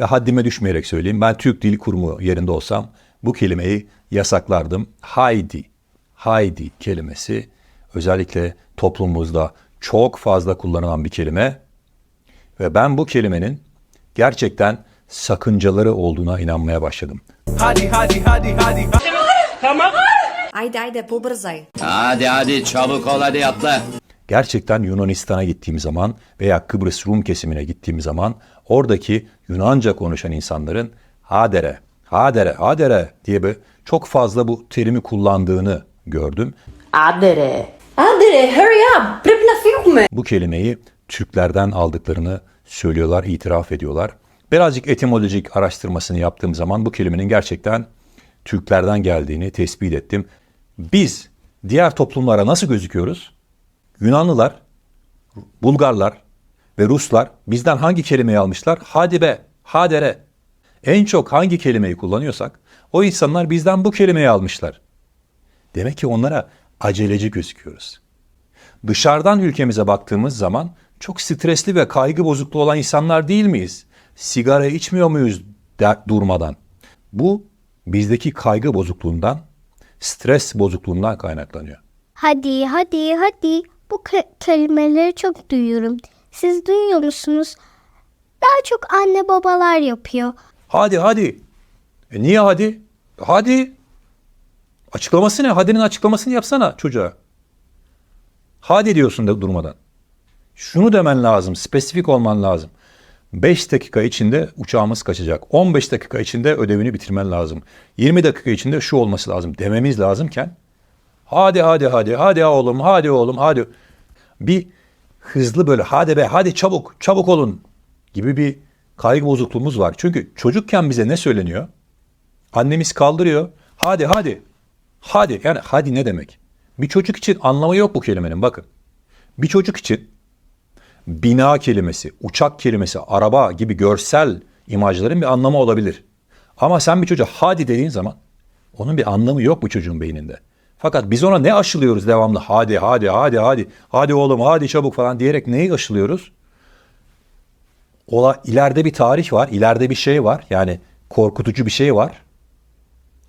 Ve haddime düşmeyerek söyleyeyim. Ben Türk Dil Kurumu yerinde olsam bu kelimeyi yasaklardım. Haydi, haydi kelimesi özellikle toplumumuzda çok fazla kullanılan bir kelime. Ve ben bu kelimenin gerçekten sakıncaları olduğuna inanmaya başladım. Hadi hadi hadi hadi. Ajde, ajde, pobrzaj. Hadi hadi çabuk ol hadi atla. Gerçekten Yunanistan'a gittiğim zaman veya Kıbrıs Rum kesimine gittiğim zaman oradaki Yunanca konuşan insanların hadere, hadere, hadere diye böyle çok fazla bu terimi kullandığını gördüm. Adere. Adere, hurry up. Filme. Bu kelimeyi Türklerden aldıklarını söylüyorlar, itiraf ediyorlar. Birazcık etimolojik araştırmasını yaptığım zaman bu kelimenin gerçekten Türklerden geldiğini tespit ettim. Biz diğer toplumlara nasıl gözüküyoruz? Yunanlılar, Bulgarlar ve Ruslar bizden hangi kelimeyi almışlar? Hadi be, hadere. En çok hangi kelimeyi kullanıyorsak o insanlar bizden bu kelimeyi almışlar. Demek ki onlara aceleci gözüküyoruz. Dışarıdan ülkemize baktığımız zaman çok stresli ve kaygı bozukluğu olan insanlar değil miyiz? Sigara içmiyor muyuz durmadan? Bu bizdeki kaygı bozukluğundan, stres bozukluğundan kaynaklanıyor. Hadi, hadi, hadi. Bu ke- kelimeleri çok duyuyorum. Siz duyuyor musunuz? Daha çok anne babalar yapıyor. Hadi hadi. E niye hadi? Hadi. Açıklaması ne? Hadi'nin açıklamasını yapsana çocuğa. Hadi diyorsun da durmadan. Şunu demen lazım. Spesifik olman lazım. 5 dakika içinde uçağımız kaçacak. 15 dakika içinde ödevini bitirmen lazım. 20 dakika içinde şu olması lazım dememiz lazımken hadi hadi hadi hadi oğlum hadi oğlum hadi bir hızlı böyle hadi be hadi çabuk çabuk olun gibi bir kaygı bozukluğumuz var. Çünkü çocukken bize ne söyleniyor? Annemiz kaldırıyor. Hadi hadi. Hadi yani hadi ne demek? Bir çocuk için anlamı yok bu kelimenin bakın. Bir çocuk için bina kelimesi, uçak kelimesi, araba gibi görsel imajların bir anlamı olabilir. Ama sen bir çocuğa hadi dediğin zaman onun bir anlamı yok bu çocuğun beyninde. Fakat biz ona ne aşılıyoruz devamlı? Hadi, hadi, hadi, hadi, hadi oğlum, hadi çabuk falan diyerek neyi aşılıyoruz? Ola, ileride bir tarih var, ileride bir şey var. Yani korkutucu bir şey var.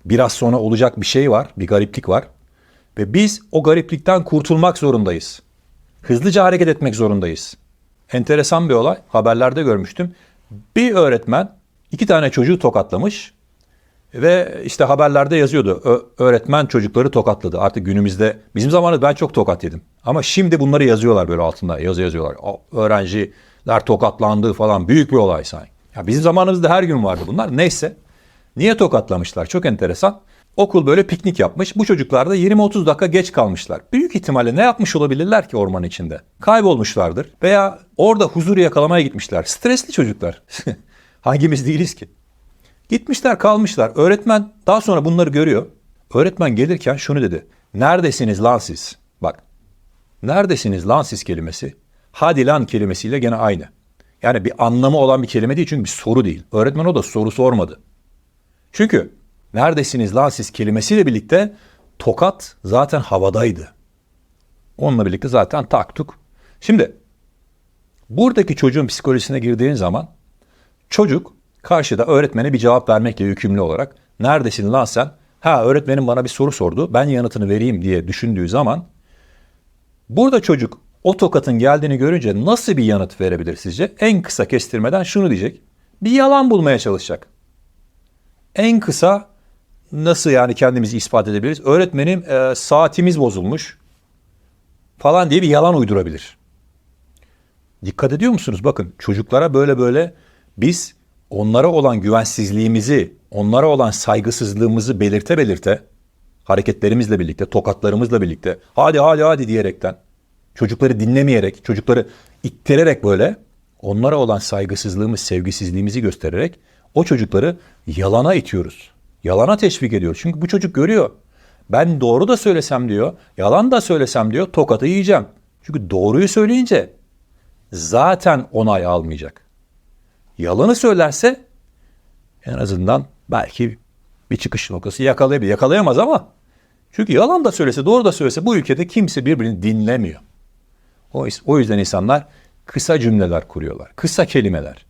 Biraz sonra olacak bir şey var, bir gariplik var. Ve biz o gariplikten kurtulmak zorundayız. Hızlıca hareket etmek zorundayız. Enteresan bir olay. Haberlerde görmüştüm. Bir öğretmen iki tane çocuğu tokatlamış. Ve işte haberlerde yazıyordu. Öğretmen çocukları tokatladı. Artık günümüzde bizim zamanımızda ben çok tokat yedim. Ama şimdi bunları yazıyorlar böyle altında. Yazı yazıyorlar. Öğrenciler tokatlandı falan. Büyük bir olay sanki. Ya bizim zamanımızda her gün vardı bunlar. Neyse. Niye tokatlamışlar? Çok enteresan. Okul böyle piknik yapmış. Bu çocuklar da 20-30 dakika geç kalmışlar. Büyük ihtimalle ne yapmış olabilirler ki orman içinde? Kaybolmuşlardır. Veya orada huzuru yakalamaya gitmişler. Stresli çocuklar. Hangimiz değiliz ki? Gitmişler kalmışlar. Öğretmen daha sonra bunları görüyor. Öğretmen gelirken şunu dedi. Neredesiniz lan siz? Bak. Neredesiniz lan siz kelimesi? Hadi lan kelimesiyle gene aynı. Yani bir anlamı olan bir kelime değil çünkü bir soru değil. Öğretmen o da soru sormadı. Çünkü neredesiniz lan siz kelimesiyle birlikte tokat zaten havadaydı. Onunla birlikte zaten taktuk. Şimdi buradaki çocuğun psikolojisine girdiğin zaman çocuk karşıda öğretmene bir cevap vermekle yükümlü olarak neredesin lan sen? Ha öğretmenim bana bir soru sordu ben yanıtını vereyim diye düşündüğü zaman burada çocuk o tokatın geldiğini görünce nasıl bir yanıt verebilir sizce? En kısa kestirmeden şunu diyecek. Bir yalan bulmaya çalışacak. En kısa nasıl yani kendimizi ispat edebiliriz? Öğretmenim e, saatimiz bozulmuş falan diye bir yalan uydurabilir. Dikkat ediyor musunuz? Bakın çocuklara böyle böyle biz onlara olan güvensizliğimizi, onlara olan saygısızlığımızı belirte belirte hareketlerimizle birlikte, tokatlarımızla birlikte hadi hadi hadi diyerekten çocukları dinlemeyerek, çocukları ittirerek böyle onlara olan saygısızlığımız, sevgisizliğimizi göstererek o çocukları yalana itiyoruz. Yalana teşvik ediyoruz. Çünkü bu çocuk görüyor. Ben doğru da söylesem diyor, yalan da söylesem diyor, tokatı yiyeceğim. Çünkü doğruyu söyleyince zaten onay almayacak. Yalanı söylerse en azından belki bir çıkış noktası yakalayabilir. Yakalayamaz ama çünkü yalan da söylese, doğru da söylese bu ülkede kimse birbirini dinlemiyor. O, o yüzden insanlar kısa cümleler kuruyorlar. Kısa kelimeler.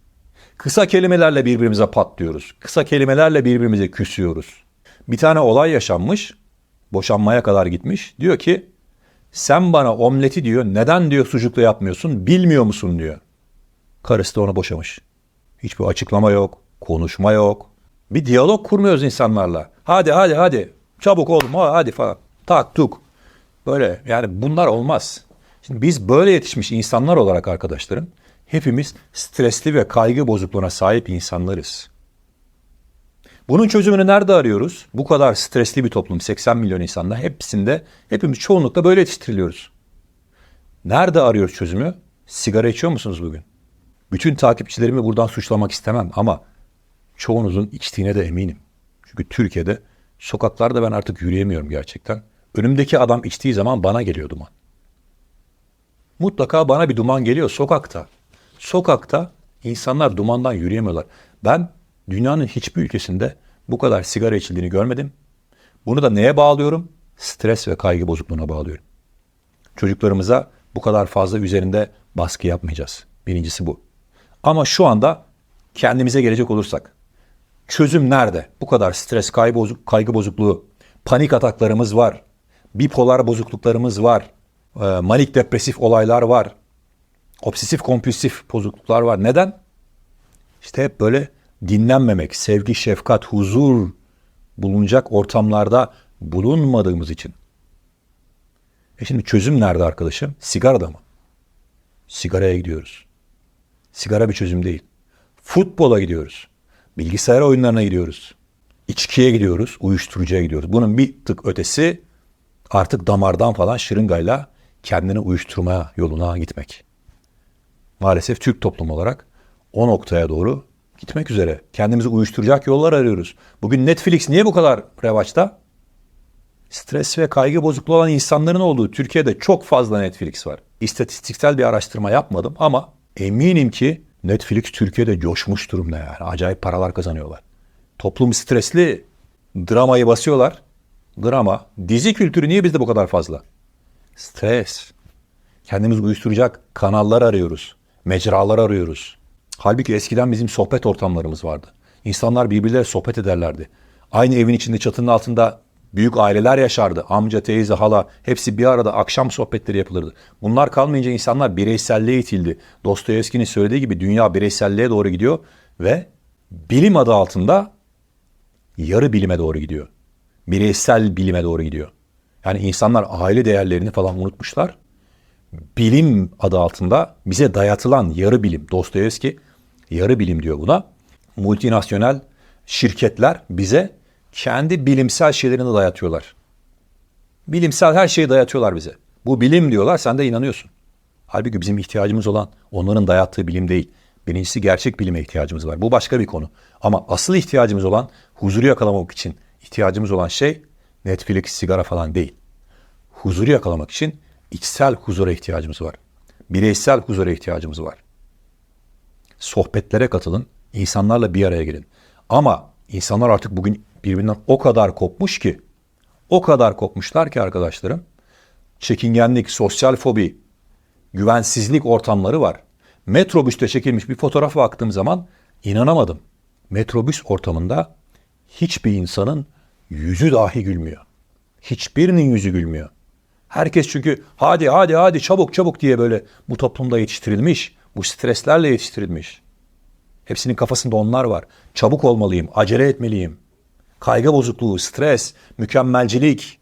Kısa kelimelerle birbirimize patlıyoruz. Kısa kelimelerle birbirimize küsüyoruz. Bir tane olay yaşanmış. Boşanmaya kadar gitmiş. Diyor ki sen bana omleti diyor neden diyor sucukla yapmıyorsun bilmiyor musun diyor. Karısı da onu boşamış. Hiçbir açıklama yok, konuşma yok. Bir diyalog kurmuyoruz insanlarla. Hadi hadi hadi çabuk oğlum ha, hadi falan. Tak tuk. Böyle yani bunlar olmaz. Şimdi biz böyle yetişmiş insanlar olarak arkadaşlarım hepimiz stresli ve kaygı bozukluğuna sahip insanlarız. Bunun çözümünü nerede arıyoruz? Bu kadar stresli bir toplum 80 milyon insanla hepsinde hepimiz çoğunlukla böyle yetiştiriliyoruz. Nerede arıyoruz çözümü? Sigara içiyor musunuz bugün? Bütün takipçilerimi buradan suçlamak istemem ama çoğunuzun içtiğine de eminim. Çünkü Türkiye'de sokaklarda ben artık yürüyemiyorum gerçekten. Önümdeki adam içtiği zaman bana geliyor duman. Mutlaka bana bir duman geliyor sokakta. Sokakta insanlar dumandan yürüyemiyorlar. Ben dünyanın hiçbir ülkesinde bu kadar sigara içildiğini görmedim. Bunu da neye bağlıyorum? Stres ve kaygı bozukluğuna bağlıyorum. Çocuklarımıza bu kadar fazla üzerinde baskı yapmayacağız. Birincisi bu. Ama şu anda kendimize gelecek olursak çözüm nerede? Bu kadar stres, kaygı, bozuk, kaygı bozukluğu, panik ataklarımız var. Bipolar bozukluklarımız var. e, Manik depresif olaylar var. Obsesif kompulsif bozukluklar var. Neden? İşte hep böyle dinlenmemek, sevgi, şefkat, huzur bulunacak ortamlarda bulunmadığımız için. E şimdi çözüm nerede arkadaşım? Sigarada mı? Sigaraya gidiyoruz. Sigara bir çözüm değil. Futbola gidiyoruz. Bilgisayar oyunlarına gidiyoruz. İçkiye gidiyoruz, uyuşturucuya gidiyoruz. Bunun bir tık ötesi artık damardan falan şırıngayla kendini uyuşturmaya yoluna gitmek. Maalesef Türk toplum olarak o noktaya doğru gitmek üzere. Kendimizi uyuşturacak yollar arıyoruz. Bugün Netflix niye bu kadar revaçta? Stres ve kaygı bozukluğu olan insanların olduğu Türkiye'de çok fazla Netflix var. İstatistiksel bir araştırma yapmadım ama eminim ki Netflix Türkiye'de coşmuş durumda yani. Acayip paralar kazanıyorlar. Toplum stresli. Dramayı basıyorlar. Drama. Dizi kültürü niye bizde bu kadar fazla? Stres. Kendimizi uyuşturacak kanallar arıyoruz. Mecralar arıyoruz. Halbuki eskiden bizim sohbet ortamlarımız vardı. İnsanlar birbirleriyle sohbet ederlerdi. Aynı evin içinde çatının altında büyük aileler yaşardı. Amca, teyze, hala hepsi bir arada akşam sohbetleri yapılırdı. Bunlar kalmayınca insanlar bireyselliğe itildi. Dostoyevski'nin söylediği gibi dünya bireyselliğe doğru gidiyor ve bilim adı altında yarı bilime doğru gidiyor. Bireysel bilime doğru gidiyor. Yani insanlar aile değerlerini falan unutmuşlar. Bilim adı altında bize dayatılan yarı bilim, Dostoyevski yarı bilim diyor buna. Multinasyonel şirketler bize kendi bilimsel şeylerini dayatıyorlar. Bilimsel her şeyi dayatıyorlar bize. Bu bilim diyorlar sen de inanıyorsun. Halbuki bizim ihtiyacımız olan onların dayattığı bilim değil. Birincisi gerçek bilime ihtiyacımız var. Bu başka bir konu. Ama asıl ihtiyacımız olan huzuru yakalamak için ihtiyacımız olan şey Netflix, sigara falan değil. Huzuru yakalamak için içsel huzura ihtiyacımız var. Bireysel huzura ihtiyacımız var. Sohbetlere katılın, insanlarla bir araya gelin. Ama insanlar artık bugün birbirinden o kadar kopmuş ki, o kadar kopmuşlar ki arkadaşlarım, çekingenlik, sosyal fobi, güvensizlik ortamları var. Metrobüste çekilmiş bir fotoğrafa baktığım zaman inanamadım. Metrobüs ortamında hiçbir insanın yüzü dahi gülmüyor. Hiçbirinin yüzü gülmüyor. Herkes çünkü hadi hadi hadi çabuk çabuk diye böyle bu toplumda yetiştirilmiş. Bu streslerle yetiştirilmiş. Hepsinin kafasında onlar var. Çabuk olmalıyım, acele etmeliyim. Kaygı bozukluğu, stres, mükemmelcilik.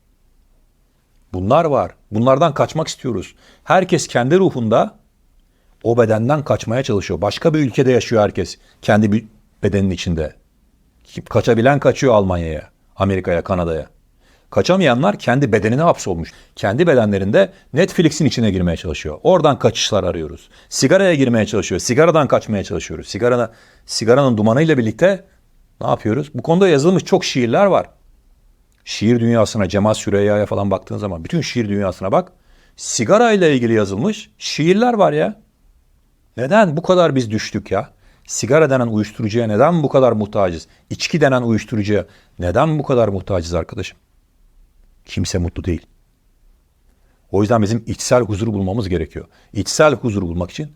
Bunlar var. Bunlardan kaçmak istiyoruz. Herkes kendi ruhunda o bedenden kaçmaya çalışıyor. Başka bir ülkede yaşıyor herkes kendi bir bedenin içinde. Kaçabilen kaçıyor Almanya'ya, Amerika'ya, Kanada'ya. Kaçamayanlar kendi bedenine hapsolmuş. Kendi bedenlerinde Netflix'in içine girmeye çalışıyor. Oradan kaçışlar arıyoruz. Sigaraya girmeye çalışıyor. Sigaradan kaçmaya çalışıyoruz. Sigarana, sigaranın dumanıyla birlikte ne yapıyoruz? Bu konuda yazılmış çok şiirler var. Şiir dünyasına, Cemal Süreyya'ya falan baktığın zaman bütün şiir dünyasına bak. Sigara ile ilgili yazılmış şiirler var ya. Neden bu kadar biz düştük ya? Sigara denen uyuşturucuya neden bu kadar muhtacız? İçki denen uyuşturucuya neden bu kadar muhtacız arkadaşım? Kimse mutlu değil. O yüzden bizim içsel huzuru bulmamız gerekiyor. İçsel huzuru bulmak için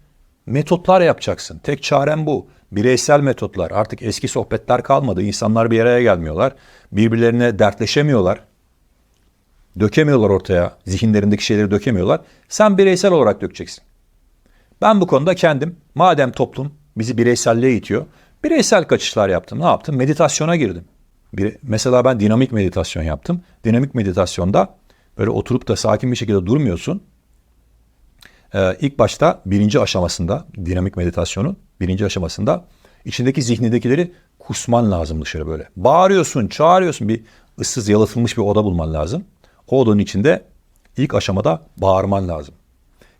metotlar yapacaksın. Tek çaren bu. Bireysel metotlar. Artık eski sohbetler kalmadı. İnsanlar bir araya gelmiyorlar. Birbirlerine dertleşemiyorlar. Dökemiyorlar ortaya. Zihinlerindeki şeyleri dökemiyorlar. Sen bireysel olarak dökeceksin. Ben bu konuda kendim madem toplum bizi bireyselliğe itiyor. Bireysel kaçışlar yaptım. Ne yaptım? Meditasyona girdim. Bir, mesela ben dinamik meditasyon yaptım. Dinamik meditasyonda böyle oturup da sakin bir şekilde durmuyorsun. Ee, ilk başta birinci aşamasında dinamik meditasyonun birinci aşamasında içindeki zihnindekileri kusman lazım dışarı böyle. Bağırıyorsun, çağırıyorsun. Bir ıssız yalıtılmış bir oda bulman lazım. O odanın içinde ilk aşamada bağırman lazım.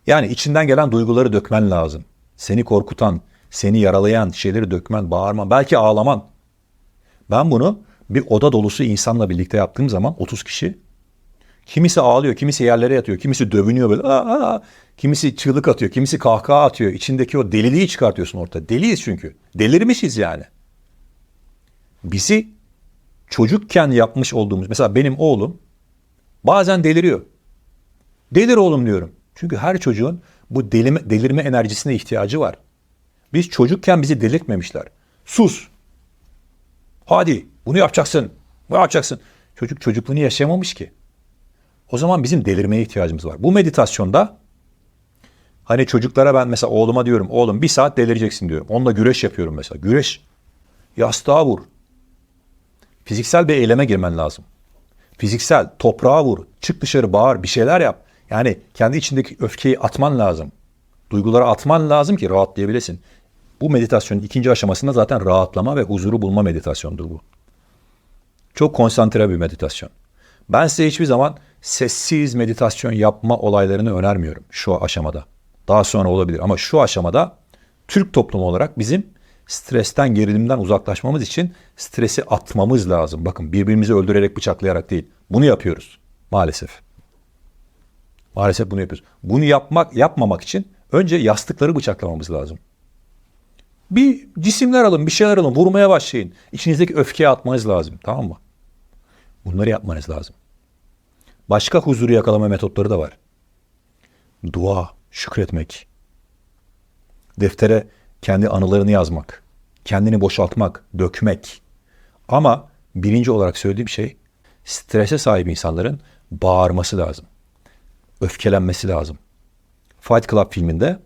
Yani içinden gelen duyguları dökmen lazım. Seni korkutan, seni yaralayan şeyleri dökmen, bağırman, belki ağlaman. Ben bunu bir oda dolusu insanla birlikte yaptığım zaman 30 kişi Kimisi ağlıyor, kimisi yerlere yatıyor, kimisi dövünüyor böyle. Aa, aa. Kimisi çığlık atıyor, kimisi kahkaha atıyor. İçindeki o deliliği çıkartıyorsun ortada. Deliyiz çünkü. Delirmişiz yani. Bizi çocukken yapmış olduğumuz, mesela benim oğlum bazen deliriyor. Delir oğlum diyorum. Çünkü her çocuğun bu delime, delirme enerjisine ihtiyacı var. Biz çocukken bizi delirtmemişler. Sus. Hadi bunu yapacaksın. Bunu yapacaksın. Çocuk çocukluğunu yaşamamış ki. O zaman bizim delirmeye ihtiyacımız var. Bu meditasyonda hani çocuklara ben mesela oğluma diyorum oğlum bir saat delireceksin diyorum. Onunla güreş yapıyorum mesela. Güreş. Yastığa vur. Fiziksel bir eyleme girmen lazım. Fiziksel toprağa vur. Çık dışarı bağır bir şeyler yap. Yani kendi içindeki öfkeyi atman lazım. Duyguları atman lazım ki rahatlayabilesin. Bu meditasyonun ikinci aşamasında zaten rahatlama ve huzuru bulma meditasyonudur bu. Çok konsantre bir meditasyon. Ben size hiçbir zaman sessiz meditasyon yapma olaylarını önermiyorum şu aşamada. Daha sonra olabilir ama şu aşamada Türk toplumu olarak bizim stresten, gerilimden uzaklaşmamız için stresi atmamız lazım. Bakın birbirimizi öldürerek, bıçaklayarak değil. Bunu yapıyoruz maalesef. Maalesef bunu yapıyoruz. Bunu yapmak, yapmamak için önce yastıkları bıçaklamamız lazım. Bir cisimler alın, bir şeyler alın, vurmaya başlayın. İçinizdeki öfkeyi atmanız lazım, tamam mı? Bunları yapmanız lazım. Başka huzuru yakalama metotları da var. Dua, şükretmek. Deftere kendi anılarını yazmak. Kendini boşaltmak, dökmek. Ama birinci olarak söylediğim şey strese sahip insanların bağırması lazım. Öfkelenmesi lazım. Fight Club filminde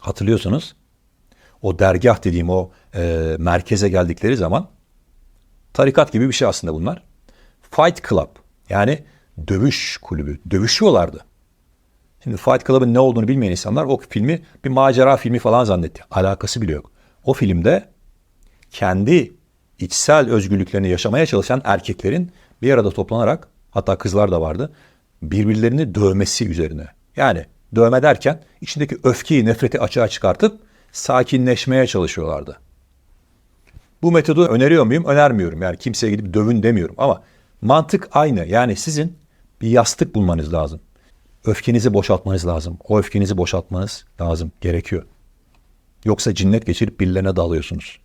hatırlıyorsunuz o dergah dediğim o e, merkeze geldikleri zaman tarikat gibi bir şey aslında bunlar. Fight Club yani dövüş kulübü. Dövüşüyorlardı. Şimdi Fight Club'ın ne olduğunu bilmeyen insanlar o filmi bir macera filmi falan zannetti. Alakası bile yok. O filmde kendi içsel özgürlüklerini yaşamaya çalışan erkeklerin bir arada toplanarak hatta kızlar da vardı birbirlerini dövmesi üzerine. Yani dövme derken içindeki öfkeyi, nefreti açığa çıkartıp sakinleşmeye çalışıyorlardı. Bu metodu öneriyor muyum? Önermiyorum. Yani kimseye gidip dövün demiyorum ama mantık aynı. Yani sizin bir yastık bulmanız lazım. Öfkenizi boşaltmanız lazım. O öfkenizi boşaltmanız lazım, gerekiyor. Yoksa cinnet geçirip birilerine dalıyorsunuz.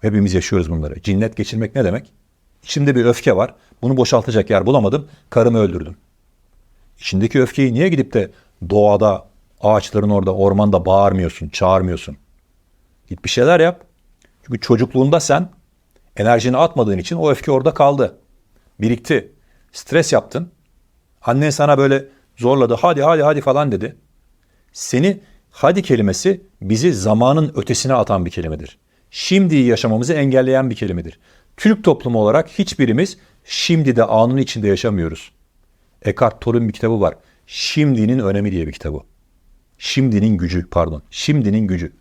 Hepimiz yaşıyoruz bunları. Cinnet geçirmek ne demek? İçimde bir öfke var. Bunu boşaltacak yer bulamadım. Karımı öldürdüm. İçindeki öfkeyi niye gidip de doğada, ağaçların orada, ormanda bağırmıyorsun, çağırmıyorsun? Git bir şeyler yap. Çünkü çocukluğunda sen enerjini atmadığın için o öfke orada kaldı. Birikti. Stres yaptın. Annen sana böyle zorladı. Hadi hadi hadi falan dedi. Seni hadi kelimesi bizi zamanın ötesine atan bir kelimedir. Şimdiyi yaşamamızı engelleyen bir kelimedir. Türk toplumu olarak hiçbirimiz şimdi de anın içinde yaşamıyoruz. Eckhart Tolle'ün bir kitabı var. Şimdinin önemi diye bir kitabı. Şimdinin gücü pardon. Şimdinin gücü.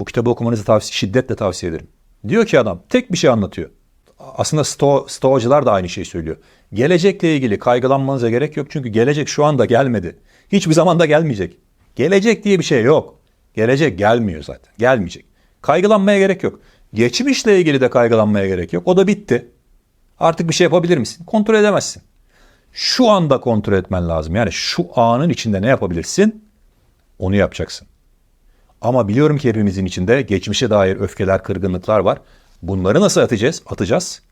Bu kitabı okumanızı tavsiye, şiddetle tavsiye ederim. Diyor ki adam tek bir şey anlatıyor. Aslında sto, stoacılar da aynı şeyi söylüyor. Gelecekle ilgili kaygılanmanıza gerek yok çünkü gelecek şu anda gelmedi. Hiçbir zaman da gelmeyecek. Gelecek diye bir şey yok. Gelecek gelmiyor zaten. Gelmeyecek. Kaygılanmaya gerek yok. Geçmişle ilgili de kaygılanmaya gerek yok. O da bitti. Artık bir şey yapabilir misin? Kontrol edemezsin. Şu anda kontrol etmen lazım. Yani şu anın içinde ne yapabilirsin? Onu yapacaksın. Ama biliyorum ki hepimizin içinde geçmişe dair öfkeler, kırgınlıklar var. Bunları nasıl atacağız? Atacağız.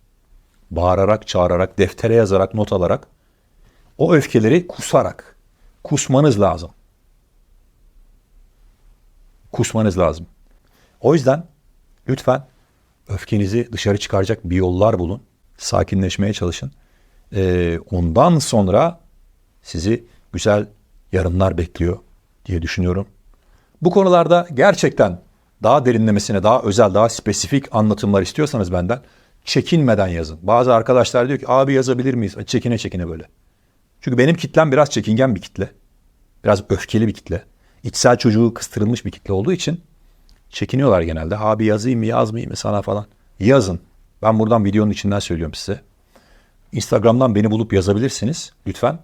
Bağırarak, çağırarak, deftere yazarak, not alarak. O öfkeleri kusarak. Kusmanız lazım. kusmanız lazım. O yüzden lütfen öfkenizi dışarı çıkaracak bir yollar bulun. Sakinleşmeye çalışın. Ee, ondan sonra sizi güzel yarınlar bekliyor diye düşünüyorum. Bu konularda gerçekten daha derinlemesine, daha özel, daha spesifik anlatımlar istiyorsanız benden çekinmeden yazın. Bazı arkadaşlar diyor ki abi yazabilir miyiz? Çekine çekine böyle. Çünkü benim kitlem biraz çekingen bir kitle. Biraz öfkeli bir kitle. İçsel çocuğu kıstırılmış bir kitle olduğu için çekiniyorlar genelde. Abi yazayım mı yazmayayım mı sana falan. Yazın. Ben buradan videonun içinden söylüyorum size. Instagram'dan beni bulup yazabilirsiniz lütfen.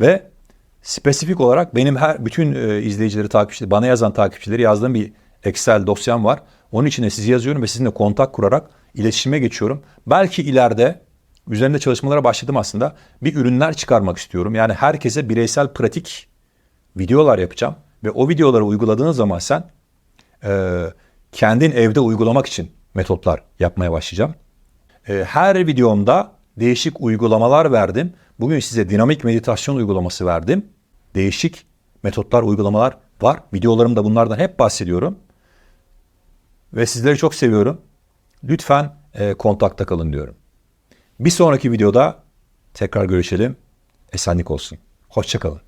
Ve spesifik olarak benim her bütün e, izleyicileri, takipçileri, bana yazan takipçileri yazdığım bir Excel dosyam var. Onun içine sizi yazıyorum ve sizinle kontak kurarak iletişime geçiyorum. Belki ileride üzerinde çalışmalara başladım aslında. Bir ürünler çıkarmak istiyorum. Yani herkese bireysel pratik videolar yapacağım ve o videoları uyguladığınız zaman sen e, kendin evde uygulamak için metotlar yapmaya başlayacağım. E, her videomda değişik uygulamalar verdim. Bugün size dinamik meditasyon uygulaması verdim. Değişik metotlar, uygulamalar var. Videolarımda bunlardan hep bahsediyorum. Ve sizleri çok seviyorum. Lütfen e, kontakta kalın diyorum. Bir sonraki videoda tekrar görüşelim. Esenlik olsun. Hoşçakalın.